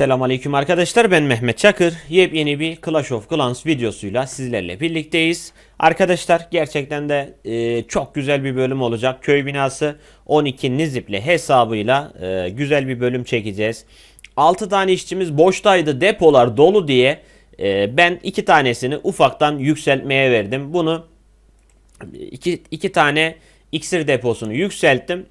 Selamünaleyküm arkadaşlar ben Mehmet Çakır. Yepyeni bir Clash of Clans videosuyla sizlerle birlikteyiz. Arkadaşlar gerçekten de e, çok güzel bir bölüm olacak. Köy binası 12 Nizip'le hesabıyla e, güzel bir bölüm çekeceğiz. 6 tane işçimiz boştaydı depolar dolu diye e, ben 2 tanesini ufaktan yükseltmeye verdim. Bunu iki, iki tane iksir deposunu yükselttim.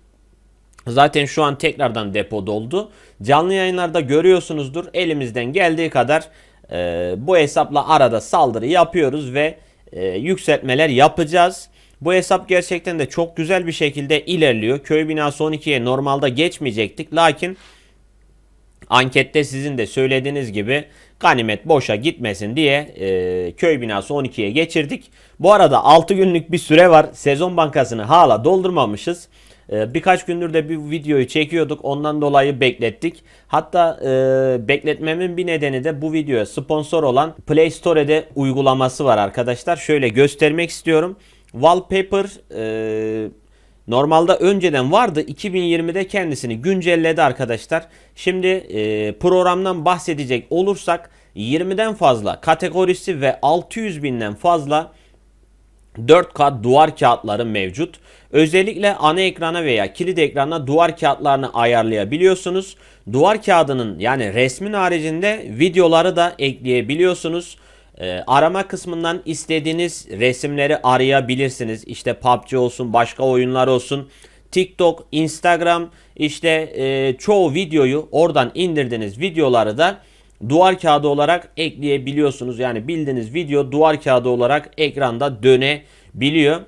Zaten şu an tekrardan depo doldu. Canlı yayınlarda görüyorsunuzdur. Elimizden geldiği kadar e, bu hesapla arada saldırı yapıyoruz ve e, yükseltmeler yapacağız. Bu hesap gerçekten de çok güzel bir şekilde ilerliyor. Köy binası 12'ye normalde geçmeyecektik. Lakin ankette sizin de söylediğiniz gibi ganimet boşa gitmesin diye e, köy binası 12'ye geçirdik. Bu arada 6 günlük bir süre var. Sezon bankasını hala doldurmamışız. E, birkaç gündür de bir videoyu çekiyorduk. Ondan dolayı beklettik. Hatta e, bekletmemin bir nedeni de bu videoya sponsor olan Play Store'de uygulaması var arkadaşlar. Şöyle göstermek istiyorum. Wallpaper e, Normalde önceden vardı 2020'de kendisini güncelledi arkadaşlar. Şimdi e, programdan bahsedecek olursak 20'den fazla kategorisi ve 600 binden fazla 4K duvar kağıtları mevcut. Özellikle ana ekrana veya kilit ekrana duvar kağıtlarını ayarlayabiliyorsunuz. Duvar kağıdının yani resmin haricinde videoları da ekleyebiliyorsunuz. Ee, arama kısmından istediğiniz resimleri arayabilirsiniz. İşte PUBG olsun, başka oyunlar olsun. TikTok, Instagram işte e, çoğu videoyu oradan indirdiğiniz videoları da duvar kağıdı olarak ekleyebiliyorsunuz. Yani bildiğiniz video duvar kağıdı olarak ekranda dönebiliyor.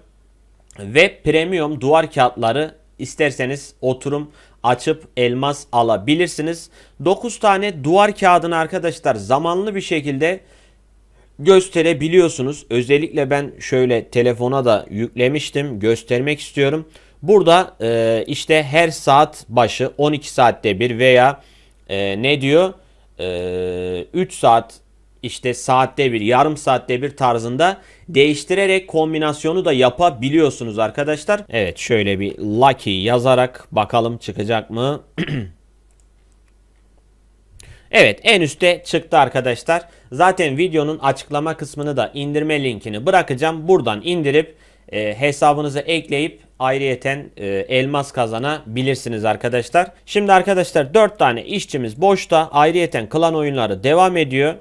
Ve premium duvar kağıtları isterseniz oturum açıp elmas alabilirsiniz. 9 tane duvar kağıdını arkadaşlar zamanlı bir şekilde gösterebiliyorsunuz. Özellikle ben şöyle telefona da yüklemiştim. Göstermek istiyorum. Burada e, işte her saat başı 12 saatte bir veya e, ne diyor e, 3 saat işte saatte bir yarım saatte bir tarzında değiştirerek kombinasyonu da yapabiliyorsunuz arkadaşlar. Evet şöyle bir lucky yazarak bakalım çıkacak mı? Evet en üstte çıktı arkadaşlar. Zaten videonun açıklama kısmını da indirme linkini bırakacağım. Buradan indirip e, hesabınıza ekleyip ayrıyeten e, elmas kazanabilirsiniz arkadaşlar. Şimdi arkadaşlar 4 tane işçimiz boşta. Ayrıyeten klan oyunları devam ediyor.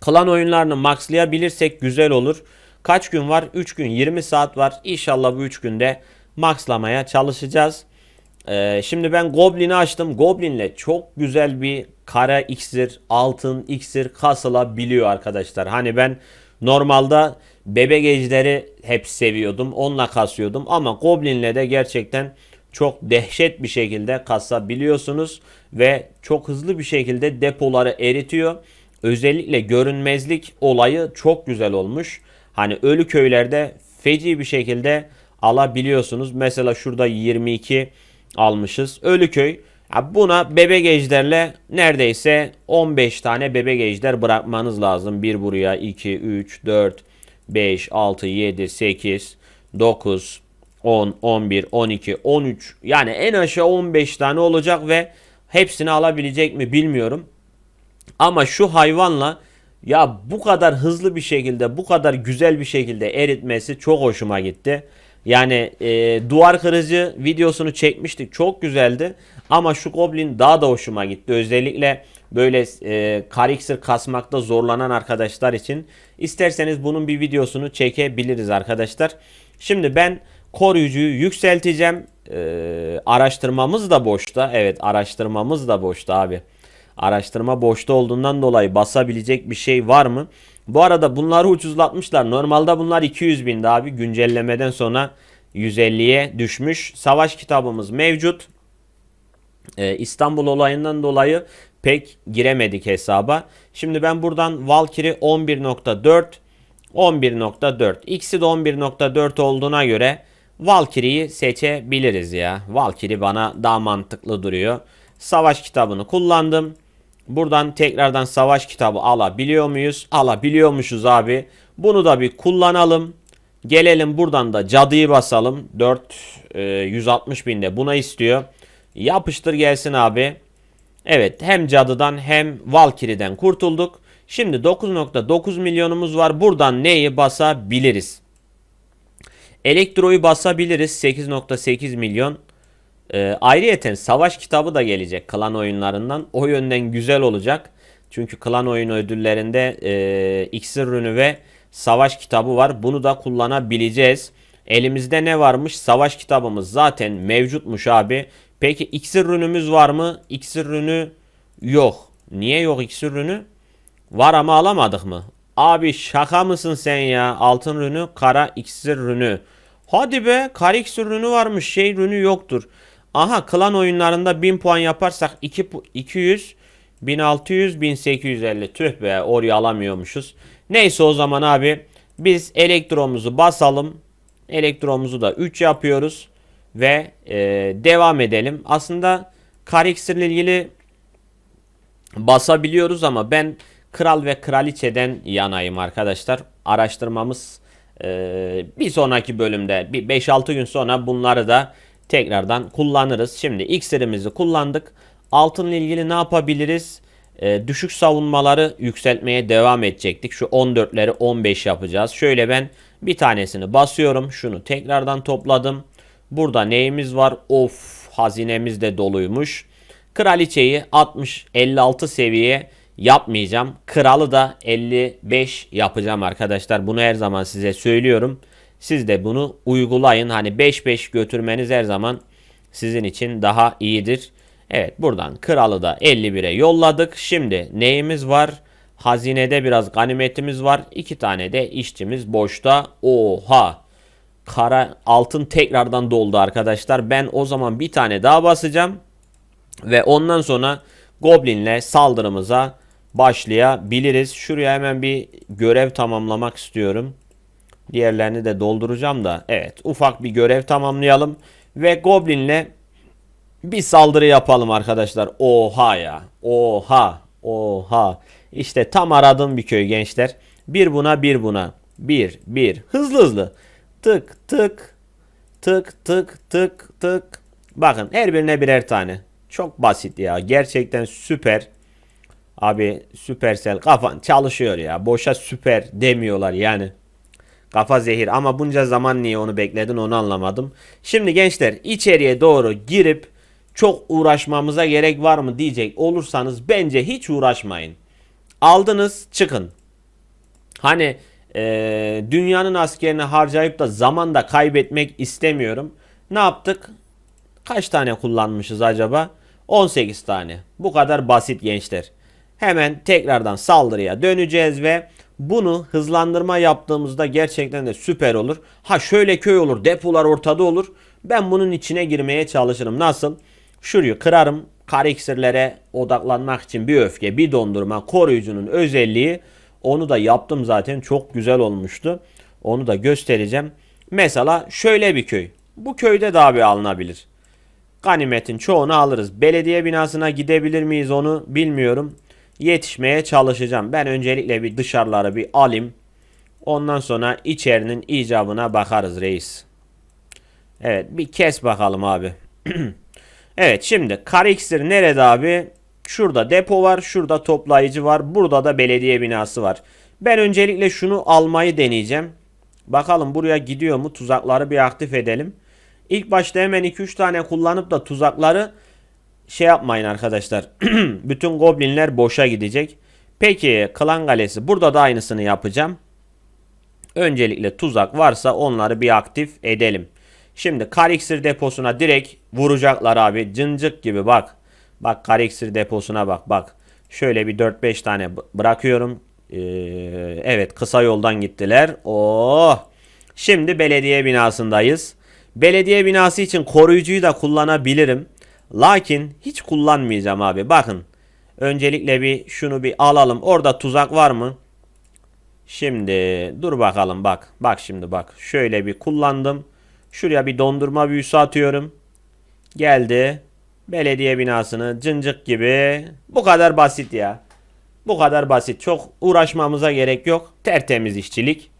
Klan oyunlarını maxlayabilirsek güzel olur. Kaç gün var? 3 gün 20 saat var. İnşallah bu 3 günde maxlamaya çalışacağız. Ee, şimdi ben Goblin'i açtım. Goblin'le çok güzel bir kara iksir, altın iksir kasılabiliyor arkadaşlar. Hani ben normalde bebek ejderi hep seviyordum. Onunla kasıyordum. Ama Goblin'le de gerçekten çok dehşet bir şekilde kasabiliyorsunuz. Ve çok hızlı bir şekilde depoları eritiyor. Özellikle görünmezlik olayı çok güzel olmuş. Hani ölü köylerde feci bir şekilde alabiliyorsunuz. Mesela şurada 22 almışız. Ölüköy. Buna bebek ejderle neredeyse 15 tane bebek ejder bırakmanız lazım. 1 buraya 2, 3, 4, 5, 6, 7, 8, 9, 10, 11, 12, 13 yani en aşağı 15 tane olacak ve hepsini alabilecek mi bilmiyorum. Ama şu hayvanla ya bu kadar hızlı bir şekilde bu kadar güzel bir şekilde eritmesi çok hoşuma gitti. Yani e, duvar kırıcı videosunu çekmiştik. Çok güzeldi. Ama şu Goblin daha da hoşuma gitti. Özellikle böyle e, Karixer kasmakta zorlanan arkadaşlar için. isterseniz bunun bir videosunu çekebiliriz arkadaşlar. Şimdi ben koruyucuyu yükselteceğim. E, araştırmamız da boşta. Evet araştırmamız da boşta abi. Araştırma boşta olduğundan dolayı basabilecek bir şey var mı? Bu arada bunları ucuzlatmışlar. Normalde bunlar 200 bindi abi. Güncellemeden sonra 150'ye düşmüş. Savaş kitabımız mevcut. Ee, İstanbul olayından dolayı pek giremedik hesaba. Şimdi ben buradan Valkyrie 11.4 11.4 ikisi de 11.4 olduğuna göre Valkyrie'yi seçebiliriz ya. Valkyrie bana daha mantıklı duruyor. Savaş kitabını kullandım. Buradan tekrardan savaş kitabı alabiliyor muyuz? Alabiliyormuşuz abi. Bunu da bir kullanalım. Gelelim buradan da cadıyı basalım. 4 e, 160 binde buna istiyor. Yapıştır gelsin abi. Evet hem cadıdan hem Valkyrie'den kurtulduk. Şimdi 9.9 milyonumuz var. Buradan neyi basabiliriz? Elektroyu basabiliriz 8.8 milyon. Ee, ayrıyeten savaş kitabı da gelecek klan oyunlarından. O yönden güzel olacak. Çünkü klan oyun ödüllerinde e, iksir rünü ve savaş kitabı var. Bunu da kullanabileceğiz. Elimizde ne varmış? Savaş kitabımız zaten mevcutmuş abi. Peki iksir rünümüz var mı? İksir rünü yok. Niye yok iksir rünü? Var ama alamadık mı? Abi şaka mısın sen ya? Altın rünü, kara iksir rünü. Hadi be, kara iksir rünü varmış, şey rünü yoktur. Aha, klan oyunlarında 1000 puan yaparsak 2 pu- 200 1600 1850 tüh be oraya alamıyormuşuz. Neyse o zaman abi biz elektromuzu basalım. Elektromuzu da 3 yapıyoruz ve e, devam edelim. Aslında kara iksirle ilgili basabiliyoruz ama ben kral ve kraliçeden yanayım arkadaşlar. Araştırmamız e, bir sonraki bölümde bir 5-6 gün sonra bunları da tekrardan kullanırız. Şimdi iksirimizi kullandık. Altınla ilgili ne yapabiliriz? E, düşük savunmaları yükseltmeye devam edecektik. Şu 14'leri 15 yapacağız. Şöyle ben bir tanesini basıyorum. Şunu tekrardan topladım. Burada neyimiz var? Of hazinemiz de doluymuş. Kraliçeyi 60 56 seviye yapmayacağım. Kralı da 55 yapacağım arkadaşlar. Bunu her zaman size söylüyorum. Siz de bunu uygulayın. Hani 5-5 götürmeniz her zaman sizin için daha iyidir. Evet buradan kralı da 51'e yolladık. Şimdi neyimiz var? Hazinede biraz ganimetimiz var. İki tane de işçimiz boşta. Oha! Kara altın tekrardan doldu arkadaşlar. Ben o zaman bir tane daha basacağım. Ve ondan sonra Goblin'le saldırımıza başlayabiliriz. Şuraya hemen bir görev tamamlamak istiyorum. Diğerlerini de dolduracağım da. Evet ufak bir görev tamamlayalım. Ve Goblin'le bir saldırı yapalım arkadaşlar. Oha ya. Oha. Oha. İşte tam aradığım bir köy gençler. Bir buna bir buna. Bir bir. Hızlı hızlı. Tık tık. Tık tık tık tık. Bakın her birine birer tane. Çok basit ya. Gerçekten süper. Abi Süpersel kafan çalışıyor ya. Boşa süper demiyorlar yani. Kafa zehir ama bunca zaman niye onu bekledin onu anlamadım. Şimdi gençler içeriye doğru girip çok uğraşmamıza gerek var mı diyecek olursanız bence hiç uğraşmayın. Aldınız çıkın. Hani eee, dünyanın askerini harcayıp da zaman da kaybetmek istemiyorum. Ne yaptık? Kaç tane kullanmışız acaba? 18 tane. Bu kadar basit gençler. Hemen tekrardan saldırıya döneceğiz ve bunu hızlandırma yaptığımızda gerçekten de süper olur. Ha şöyle köy olur, depolar ortada olur. Ben bunun içine girmeye çalışırım. Nasıl? Şurayı kırarım. Kara iksirlere odaklanmak için bir öfke, bir dondurma, koruyucunun özelliği. Onu da yaptım zaten. Çok güzel olmuştu. Onu da göstereceğim. Mesela şöyle bir köy. Bu köyde daha bir alınabilir. Ganimetin çoğunu alırız. Belediye binasına gidebilir miyiz onu bilmiyorum. Yetişmeye çalışacağım. Ben öncelikle bir dışarıları bir alayım. Ondan sonra içerinin icabına bakarız reis. Evet bir kes bakalım abi. evet şimdi kara iksir nerede abi? Şurada depo var. Şurada toplayıcı var. Burada da belediye binası var. Ben öncelikle şunu almayı deneyeceğim. Bakalım buraya gidiyor mu? Tuzakları bir aktif edelim. İlk başta hemen 2-3 tane kullanıp da tuzakları şey yapmayın arkadaşlar. Bütün goblinler boşa gidecek. Peki klan galesi burada da aynısını yapacağım. Öncelikle tuzak varsa onları bir aktif edelim. Şimdi kariksir deposuna direkt vuracaklar abi. Cıncık gibi bak. Bak kariksir deposuna bak bak. Şöyle bir 4-5 tane bırakıyorum. Ee, evet kısa yoldan gittiler. Oh. Şimdi belediye binasındayız. Belediye binası için koruyucuyu da kullanabilirim. Lakin hiç kullanmayacağım abi. Bakın. Öncelikle bir şunu bir alalım. Orada tuzak var mı? Şimdi dur bakalım bak. Bak şimdi bak. Şöyle bir kullandım. Şuraya bir dondurma büyüsü atıyorum. Geldi. Belediye binasını cıncık gibi. Bu kadar basit ya. Bu kadar basit. Çok uğraşmamıza gerek yok. Tertemiz işçilik.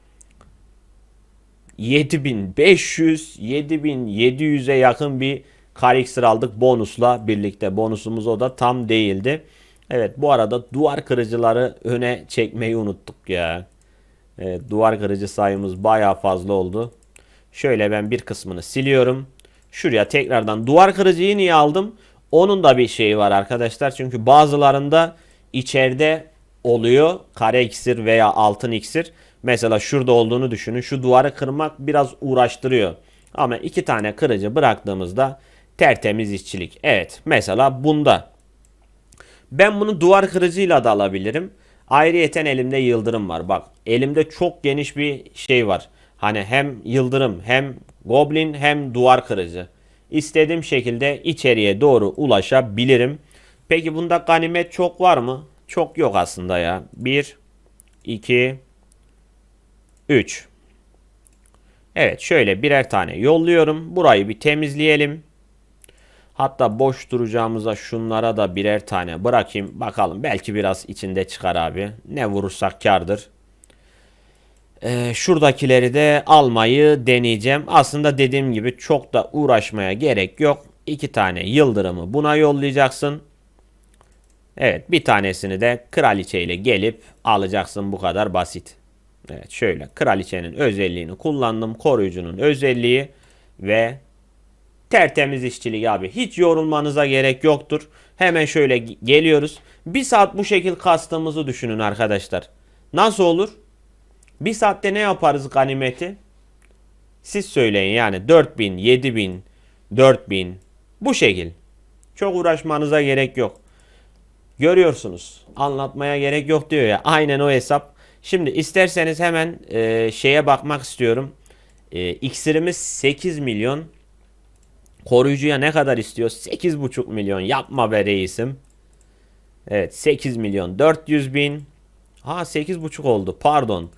7500 7700'e yakın bir kare iksir aldık bonusla birlikte. Bonusumuz o da tam değildi. Evet bu arada duvar kırıcıları öne çekmeyi unuttuk ya. Evet, duvar kırıcı sayımız bayağı fazla oldu. Şöyle ben bir kısmını siliyorum. Şuraya tekrardan duvar kırıcıyı niye aldım? Onun da bir şeyi var arkadaşlar. Çünkü bazılarında içeride oluyor kare iksir veya altın iksir. Mesela şurada olduğunu düşünün. Şu duvarı kırmak biraz uğraştırıyor. Ama iki tane kırıcı bıraktığımızda tertemiz işçilik. Evet mesela bunda ben bunu duvar kırıcıyla da alabilirim. Ayrıyeten elimde yıldırım var. Bak elimde çok geniş bir şey var. Hani hem yıldırım hem goblin hem duvar kırıcı. İstediğim şekilde içeriye doğru ulaşabilirim. Peki bunda ganimet çok var mı? Çok yok aslında ya. 1 2 3 Evet şöyle birer tane yolluyorum. Burayı bir temizleyelim. Hatta boş duracağımıza şunlara da birer tane bırakayım. Bakalım belki biraz içinde çıkar abi. Ne vurursak kardır. Ee, şuradakileri de almayı deneyeceğim. Aslında dediğim gibi çok da uğraşmaya gerek yok. İki tane yıldırımı buna yollayacaksın. Evet bir tanesini de kraliçe ile gelip alacaksın bu kadar basit. Evet şöyle kraliçenin özelliğini kullandım. Koruyucunun özelliği ve tertemiz işçilik abi. Hiç yorulmanıza gerek yoktur. Hemen şöyle ge- geliyoruz. Bir saat bu şekil kastığımızı düşünün arkadaşlar. Nasıl olur? Bir saatte ne yaparız ganimeti? Siz söyleyin yani 4000, 7000, 4000 bu şekil. Çok uğraşmanıza gerek yok. Görüyorsunuz. Anlatmaya gerek yok diyor ya. Aynen o hesap. Şimdi isterseniz hemen e, şeye bakmak istiyorum. E, iksirimiz 8 milyon. Koruyucuya ne kadar istiyor? 8,5 milyon. Yapma be reisim. Evet 8 milyon 400 bin. Ha 8,5 oldu. Pardon.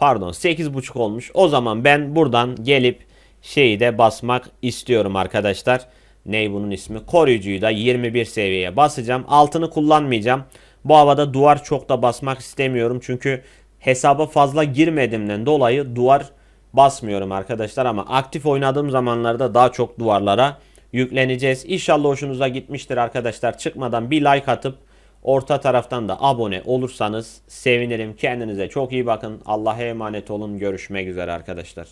Pardon 8,5 olmuş. O zaman ben buradan gelip şeyi de basmak istiyorum arkadaşlar. Ney bunun ismi? Koruyucuyu da 21 seviyeye basacağım. Altını kullanmayacağım. Bu havada duvar çok da basmak istemiyorum. Çünkü hesaba fazla girmediğimden dolayı duvar basmıyorum arkadaşlar. Ama aktif oynadığım zamanlarda daha çok duvarlara yükleneceğiz. İnşallah hoşunuza gitmiştir arkadaşlar. Çıkmadan bir like atıp orta taraftan da abone olursanız sevinirim. Kendinize çok iyi bakın. Allah'a emanet olun. Görüşmek üzere arkadaşlar.